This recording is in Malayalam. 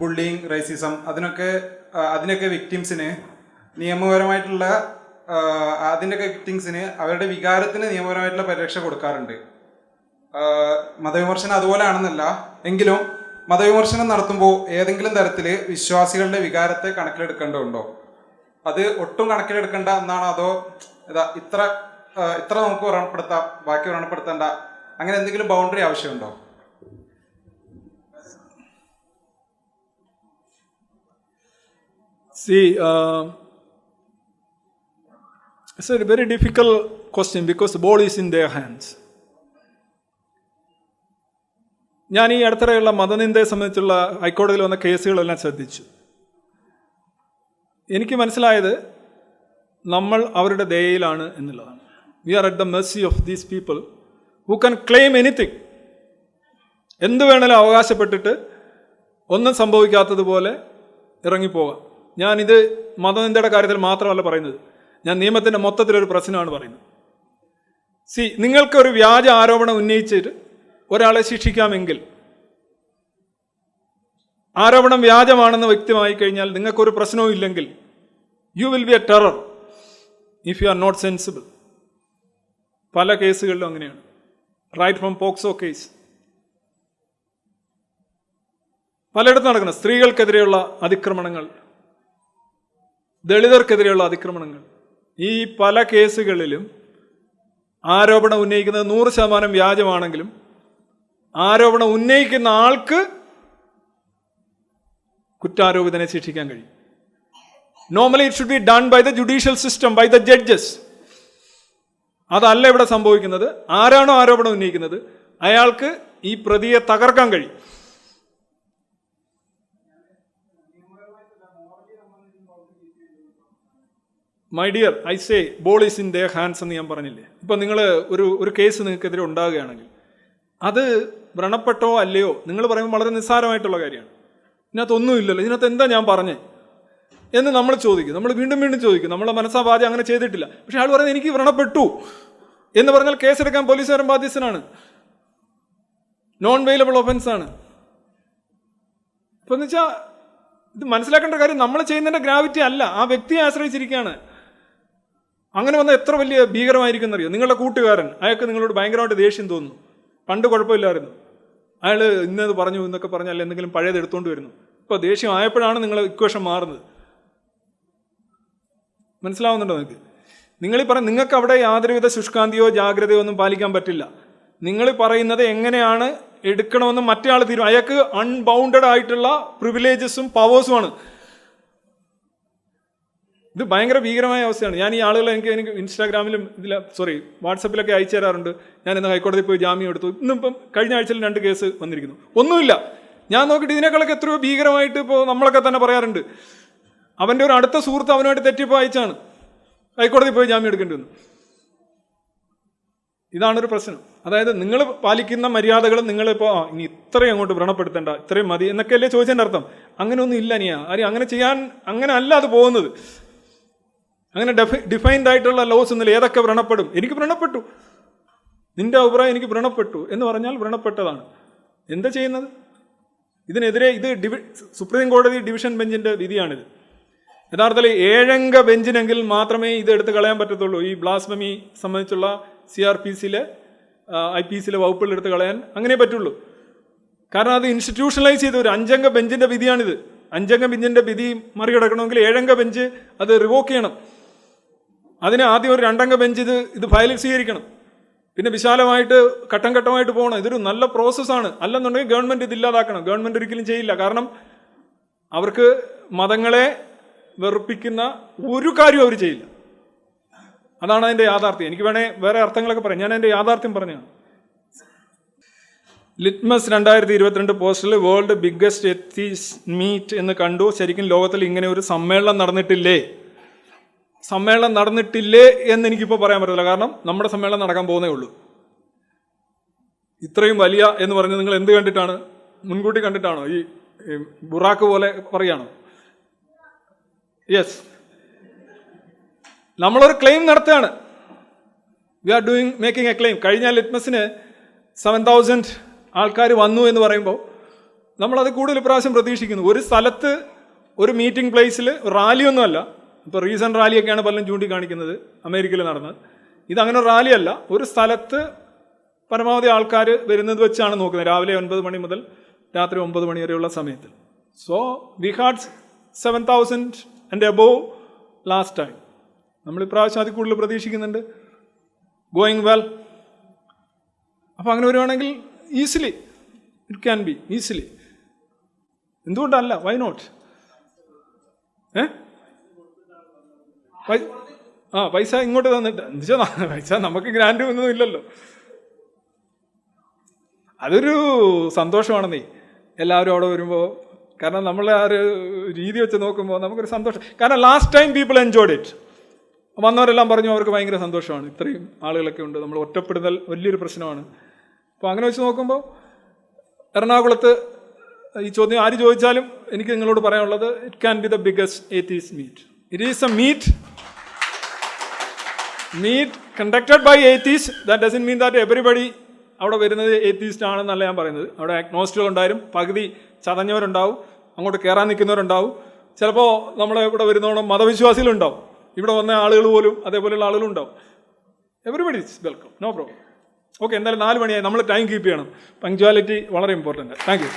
ബുള്ളിങ് റേസിസം അതിനൊക്കെ അതിനൊക്കെ വിക്ടിംസിന് നിയമപരമായിട്ടുള്ള അതിന്റെയൊക്കെ വിക്ടിംസിന് അവരുടെ വികാരത്തിന് നിയമപരമായിട്ടുള്ള പരിരക്ഷ കൊടുക്കാറുണ്ട്. മതവിമർശനം അതുപോലെ ആണെന്നല്ല എങ്കിലും മതവിമർശനം നടത്തുമ്പോൾ ഏതെങ്കിലും തരത്തിൽ വിശ്വാസികളുടെ വികാരത്തെ കണക്കിലെടുക്കേണ്ടതുണ്ടോ? അത് ഒട്ടും കണക്കിലെടുക്കേണ്ട എന്നാണോ അതോ ഇതാ ഇത്ര ഇത്ര നമുക്ക് വ്രണപ്പെടുത്താം ബാക്കി വ്രണപ്പെടുത്തേണ്ട അങ്ങനെ എന്തെങ്കിലും ബൗണ്ടറി ആവശ്യമുണ്ടോ? See, uh, it's a very difficult question because the ball is in their hands. ഞാൻ ഈ അടുത്തിടെയുള്ള മതനിന്ദയെ സംബന്ധിച്ചുള്ള ഹൈക്കോടതിയിൽ വന്ന കേസുകളെല്ലാം ശ്രദ്ധിച്ചു. എനിക്ക് മനസ്സിലായത് നമ്മൾ അവരുടെ ദയയിലാണ് എന്നുള്ളതാണ്. We are at the mercy of these people who can claim anything എന്ത് വേണേലും അവകാശപ്പെട്ടിട്ട് ഒന്നും സംഭവിക്കാത്തതുപോലെ ഇറങ്ങിപ്പോകാം. ഞാനിത് മതനിന്ദയുടെ കാര്യത്തിൽ മാത്രമല്ല പറയുന്നത്. ഞാൻ നിയമത്തിന്റെ മൊത്തത്തിലൊരു പ്രശ്നമാണ് പറയുന്നത്. സി നിങ്ങൾക്കൊരു വ്യാജ ആരോപണം ഉന്നയിച്ചിട്ട് ഒരാളെ ശിക്ഷിക്കാമെങ്കിൽ ആരോപണം വ്യാജമാണെന്ന് വ്യക്തമായി കഴിഞ്ഞാൽ നിങ്ങൾക്കൊരു പ്രശ്നവും ഇല്ലെങ്കിൽ you will be a terror if you are not sensible പല കേസുകളിലും അങ്ങനെയാണ്. റൈറ്റ് ഫ്രം പോക്സോ കേസ് പലയിടത്തും നടക്കുന്നത് സ്ത്രീകൾക്കെതിരെയുള്ള അതിക്രമണങ്ങൾ. ദളിതർക്കെതിരെയുള്ള അതിക്രമണങ്ങൾ. ഈ പല കേസുകളിലും ആരോപണം ഉന്നയിക്കുന്നത് നൂറ് ശതമാനം വ്യാജമാണെങ്കിലും ആരോപണം ഉന്നയിക്കുന്ന ആൾക്ക് കുറ്റാരോപിതനെ ശിക്ഷിക്കാൻ കഴിയും. Normally it should be done by the judicial system by the judges അതല്ല ഇവിടെ സംഭവിക്കുന്നത്. ആരാണോ ആരോപണം ഉന്നയിക്കുന്നത്? അയാൾക്ക് ഈ പ്രതിയെ തകർക്കാൻ കഴിയും. My dear I say ball is in the hands എന്ന് ഞാൻ പറഞ്ഞില്ലേ? ഇപ്പം നിങ്ങൾ ഒരു ഒരു കേസ് നിങ്ങൾക്കെതിരെ ഉണ്ടാകുകയാണെങ്കിൽ അത് വ്രണപ്പെട്ടോ അല്ലയോ നിങ്ങൾ പറയുമ്പോൾ വളരെ നിസ്സാരമായിട്ടുള്ള കാര്യമാണ്. ഇതിനകത്ത് ഒന്നുമില്ലല്ലോ ഇതിനകത്ത് എന്താ ഞാൻ പറഞ്ഞേ? എന്ന് നമ്മൾ ചോദിക്കും. നമ്മൾ വീണ്ടും വീണ്ടും ചോദിക്കും. നമ്മളെ മനസ്സാവാദി അങ്ങനെ ചെയ്തിട്ടില്ല. പക്ഷെ ആൾ പറയുന്നത് എനിക്ക് വ്രണപ്പെട്ടു എന്ന് പറഞ്ഞാൽ കേസെടുക്കാൻ പോലീസുകാരൻ ബാധ്യസ്ഥനാണ്. നോൺ വെയിലബിൾ ഒഫൻസാണ് ഇപ്പം എന്ന് വെച്ചാൽ ഇത് മനസ്സിലാക്കേണ്ട കാര്യം നമ്മൾ ചെയ്യുന്നതിന്റെ ഗ്രാവിറ്റി അല്ല. ആ വ്യക്തിയെ ആശ്രയിച്ചിരിക്കുകയാണ്. അങ്ങനെ വന്ന എത്ര വലിയ ഭീകരമായിരിക്കും എന്നറിയോ നിങ്ങളുടെ കൂട്ടുകാരൻ അയാൾക്ക് നിങ്ങളോട് ഭയങ്കരമായിട്ട് ദേഷ്യം തോന്നുന്നു. പണ്ട് കുഴപ്പമില്ലായിരുന്നു. അയാൾ ഇന്നത് പറഞ്ഞു എന്നൊക്കെ പറഞ്ഞാൽ എന്തെങ്കിലും പഴയത് എടുത്തുകൊണ്ട് വരുന്നു. ഇപ്പോൾ ദേഷ്യം ആയപ്പോഴാണ് നിങ്ങൾ ഇക്വേഷൻ മാറുന്നത്. മനസ്സിലാവുന്നുണ്ടോ നിങ്ങൾക്ക് നിങ്ങൾ ഈ പറ നിങ്ങൾക്ക് അവിടെ യാതൊരുവിധ ശുഷ്കാന്തിയോ ജാഗ്രതയോ ഒന്നും പാലിക്കാൻ പറ്റില്ല. നിങ്ങൾ പറയുന്നത് എങ്ങനെയാണ് എടുക്കണമെന്ന് മറ്റേ ആൾ തീരുമാനം അയാൾക്ക് അൺബൗണ്ടഡ് ആയിട്ടുള്ള പ്രിവിലേജസും പവേഴ്സുമാണ് ഇത് ഭയങ്കര ഭീകരമായ അവസ്ഥയാണ്. ഞാൻ ഈ ആളുകൾ എനിക്ക് എനിക്ക് ഇൻസ്റ്റാഗ്രാമിലും ഇതിൽ സോറി വാട്സപ്പിലൊക്കെ അയച്ചു തരാറുണ്ട്. ഞാൻ ഇന്ന് ഹൈക്കോടതിയിൽ പോയി ജാമ്യം എടുത്തു. ഇന്നിപ്പം കഴിഞ്ഞ ആഴ്ചയിൽ രണ്ട് കേസ് വന്നിരിക്കുന്നു. ഒന്നുമില്ല. ഞാൻ നോക്കിയിട്ട് ഇതിനേക്കാളൊക്കെ എത്രയോ ഭീകരമായിട്ട് ഇപ്പോൾ നമ്മളൊക്കെ തന്നെ പറയാറുണ്ട്. അവന്റെ ഒരു അടുത്ത സുഹൃത്ത് അവനുമായിട്ട് തെറ്റിപ്പോൾ അയച്ചാണ്. ഹൈക്കോടതി പോയി ജാമ്യം എടുക്കേണ്ടി വന്നു. ഇതാണൊരു പ്രശ്നം. അതായത് നിങ്ങൾ പാലിക്കുന്ന മര്യാദകൾ നിങ്ങളിപ്പോൾ ഇനി ഇത്രയും അങ്ങോട്ട് വ്രണപ്പെടുത്തേണ്ട ഇത്രയും മതി എന്നൊക്കെയല്ലേ ചോദിച്ചതിന്റെ അർത്ഥം? അങ്ങനെയൊന്നും ഇല്ല നീ ആരും അങ്ങനെ ചെയ്യാൻ അങ്ങനെ അല്ല അത് പോകുന്നത്. അങ്ങനെ ഡെഫി ഡിഫൈൻഡ് ആയിട്ടുള്ള ലോസ് ഒന്നുമില്ല ഏതൊക്കെ വ്രണപ്പെടും? എനിക്ക് വ്രണപ്പെട്ടു. നിന്റെ അഭിപ്രായം എനിക്ക് വ്രണപ്പെട്ടു എന്ന് പറഞ്ഞാൽ വ്രണപ്പെട്ടതാണ്. എന്താ ചെയ്യുന്നത്? ഇതിനെതിരെ ഇത് ഡിവി സുപ്രീം കോടതി ഡിവിഷൻ ബെഞ്ചിന്റെ വിധിയാണിത്. യഥാർത്ഥത്തിൽ ഏഴംഗ ബെഞ്ചിനെങ്കിൽ മാത്രമേ ഇത് എടുത്ത് കളയാൻ പറ്റത്തുള്ളൂ. ഈ ബ്ലാസ്മമി സംബന്ധിച്ചുള്ള സി ആർ പി സിയിലെ ഐ പി സിയിലെ വകുപ്പുകൾ എടുത്ത് കളയാൻ അങ്ങനെ പറ്റുള്ളൂ. കാരണം അത് ഇൻസ്റ്റിറ്റ്യൂഷണലൈസ് ചെയ്ത ഒരു അഞ്ചംഗ ബെഞ്ചിന്റെ വിധിയാണിത്. അഞ്ചംഗ ബെഞ്ചിന്റെ വിധി മറികടക്കണമെങ്കിൽ ഏഴംഗ ബെഞ്ച് അത് റിവോക്ക് ചെയ്യണം. അതിന് ആദ്യം ഒരു രണ്ടംഗ ബെഞ്ച് ഇത് ഇത് ഫയലിൽ സ്വീകരിക്കണം. പിന്നെ വിശാലമായിട്ട് ഘട്ടം ഘട്ടമായിട്ട് പോകണം. ഇതൊരു നല്ല പ്രോസസ്സാണ് അല്ലെന്നുണ്ടെങ്കിൽ ഗവൺമെന്റ് ഇത് ഇല്ലാതാക്കണം. ഗവൺമെന്റ് ഒരിക്കലും ചെയ്യില്ല. കാരണം അവർക്ക് മതങ്ങളെ വെറുപ്പിക്കുന്ന ഒരു കാര്യവും അവർ ചെയ്യില്ല. അതാണ് അതിന്റെ യാഥാർത്ഥ്യം. എനിക്ക് വേണേ വേറെ അർത്ഥങ്ങളൊക്കെ പറയാം. ഞാൻ അതിന്റെ യാഥാർത്ഥ്യം പറഞ്ഞാണ് ലിറ്റ്മസ് രണ്ടായിരത്തി ഇരുപത്തിരണ്ട് പോസ്റ്റിൽ വേൾഡ് ബിഗ്ഗസ്റ്റ് എത്തീസ് മീറ്റ് എന്ന് കണ്ടു. ശരിക്കും ലോകത്തിൽ ഇങ്ങനെ ഒരു സമ്മേളനം നടന്നിട്ടില്ലേ? സമ്മേളനം നടന്നിട്ടില്ലേ എന്ന് എനിക്കിപ്പോൾ പറയാൻ പറ്റില്ല കാരണം നമ്മുടെ സമ്മേളനം നടക്കാൻ പോകുന്നേ ഉള്ളൂ. ഇത്രയും വലിയ എന്ന് പറഞ്ഞ് നിങ്ങൾ എന്ത് കണ്ടിട്ടാണ്? മുൻകൂട്ടി കണ്ടിട്ടാണോ? ഈ ബുറാക്ക് പോലെ പറയുകയാണോ? യെസ് നമ്മളൊരു ക്ലെയിം നടത്തുകയാണ്. We are doing making a claim കഴിഞ്ഞ ലിറ്റ്മസിന് സെവൻ തൗസൻഡ് ആൾക്കാർ വന്നു എന്ന് പറയുമ്പോൾ നമ്മളത് കൂടുതൽ പ്രാവശ്യം പ്രതീക്ഷിക്കുന്നു. ഒരു സ്ഥലത്ത് ഒരു മീറ്റിംഗ് പ്ലേസിൽ റാലിയൊന്നുമല്ല ഇപ്പോൾ റീസെന്റ് റാലിയൊക്കെയാണ് പലരും ചൂണ്ടിക്കാണിക്കുന്നത്. അമേരിക്കയിൽ നടന്നത്. ഇതങ്ങനെ റാലിയല്ല ഒരു സ്ഥലത്ത് പരമാവധി ആൾക്കാർ വരുന്നത് വെച്ചാണ് നോക്കുന്നത്. രാവിലെ ഒൻപത് മണി മുതൽ രാത്രി ഒമ്പത് മണി വരെയുള്ള സമയത്തിൽ so we had seven thousand and above last time നമ്മൾ ഇപ്രാവശ്യം അതിൽ കൂടുതൽ പ്രതീക്ഷിക്കുന്നുണ്ട്. ഗോയിങ് വെൽ അപ്പോൾ അങ്ങനെ വരുവാണെങ്കിൽ easily it can be easily എന്തുകൊണ്ടല്ല? Why not ഏ? ആ പൈസ ഇങ്ങോട്ട് തന്നിട്ട്. എന്നുവെച്ചാൽ പൈസ നമുക്ക് ഗ്രാൻഡ് ഒന്നും ഇല്ലല്ലോ. അതൊരു സന്തോഷമാണെന്നേ. എല്ലാവരും അവിടെ വരുമ്പോൾ കാരണം നമ്മൾ ആ ഒരു രീതി വെച്ച് നോക്കുമ്പോൾ നമുക്കൊരു സന്തോഷം. കാരണം last time people enjoyed it വന്നവരെല്ലാം പറഞ്ഞു അവർക്ക് ഭയങ്കര സന്തോഷമാണ്. ഇത്രയും ആളുകളൊക്കെ ഉണ്ട്. നമ്മൾ ഒറ്റപ്പെടുന്ന വലിയൊരു പ്രശ്നമാണ്. അപ്പോൾ അങ്ങനെ വെച്ച് നോക്കുമ്പോൾ എറണാകുളത്ത് ഈ ചോദ്യം ആര് ചോദിച്ചാലും എനിക്ക് നിങ്ങളോട് പറയാനുള്ളത് it can be the biggest atheists meet it is a meet meet conducted by atheists that doesn't mean that everybody അവിടെ വരുന്നത് ഏത്തീസ്റ്റ് ആണെന്നല്ല ഞാൻ പറയുന്നത്. അവിടെ അഗ്നോസ്റ്റുകൾ ഉണ്ടായാലും പകുതി ചതഞ്ഞവരുണ്ടാവും അങ്ങോട്ട് കയറാൻ നിൽക്കുന്നവരുണ്ടാവും. ചിലപ്പോൾ നമ്മളെ ഇവിടെ വരുന്നോണം മതവിശ്വാസികളുണ്ടാവും ഇവിടെ വന്ന ആളുകൾ പോലും അതേപോലെയുള്ള ആളുകൾ ഉണ്ടാവും. Everybody is welcome no problem okay എന്തായാലും നാല് മണിയായി. നമ്മൾ ടൈം കീപ്പ് ചെയ്യണം. പങ്ക്ച്വാലിറ്റി വളരെ ഇമ്പോർട്ടന്റ് താങ്ക് യു